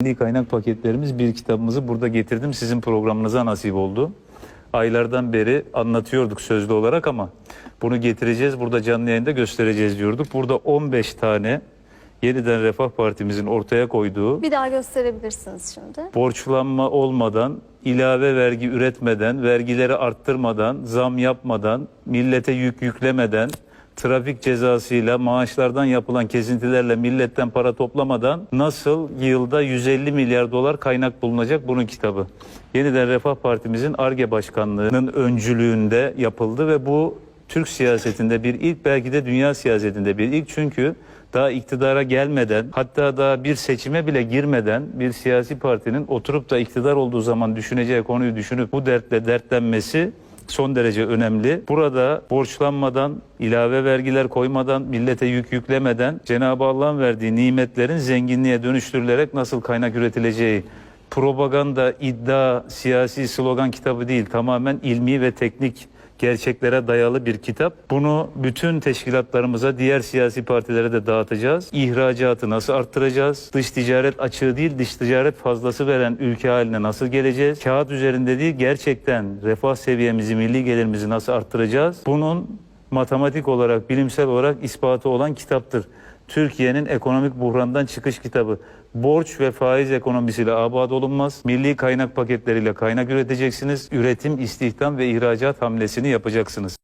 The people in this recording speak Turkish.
Milli kaynak paketlerimiz bir kitabımızı burada getirdim. Sizin programınıza nasip oldu. Aylardan beri anlatıyorduk sözlü olarak ama bunu getireceğiz. Burada canlı yayında göstereceğiz diyorduk. Burada 15 tane yeniden Refah Partimizin ortaya koyduğu Bir daha gösterebilirsiniz şimdi. borçlanma olmadan, ilave vergi üretmeden, vergileri arttırmadan, zam yapmadan, millete yük yüklemeden, trafik cezasıyla, maaşlardan yapılan kesintilerle milletten para toplamadan nasıl yılda 150 milyar dolar kaynak bulunacak bunun kitabı. Yeniden Refah Partimizin ARGE Başkanlığı'nın öncülüğünde yapıldı ve bu Türk siyasetinde bir ilk belki de dünya siyasetinde bir ilk çünkü daha iktidara gelmeden hatta daha bir seçime bile girmeden bir siyasi partinin oturup da iktidar olduğu zaman düşüneceği konuyu düşünüp bu dertle dertlenmesi son derece önemli. Burada borçlanmadan, ilave vergiler koymadan, millete yük yüklemeden Cenab-ı Allah'ın verdiği nimetlerin zenginliğe dönüştürülerek nasıl kaynak üretileceği propaganda, iddia, siyasi slogan kitabı değil. Tamamen ilmi ve teknik gerçeklere dayalı bir kitap. Bunu bütün teşkilatlarımıza, diğer siyasi partilere de dağıtacağız. İhracatı nasıl arttıracağız? Dış ticaret açığı değil, dış ticaret fazlası veren ülke haline nasıl geleceğiz? Kağıt üzerinde değil, gerçekten refah seviyemizi, milli gelirimizi nasıl arttıracağız? Bunun matematik olarak, bilimsel olarak ispatı olan kitaptır. Türkiye'nin ekonomik buhrandan çıkış kitabı. Borç ve faiz ekonomisiyle abad olunmaz. Milli kaynak paketleriyle kaynak üreteceksiniz. Üretim, istihdam ve ihracat hamlesini yapacaksınız.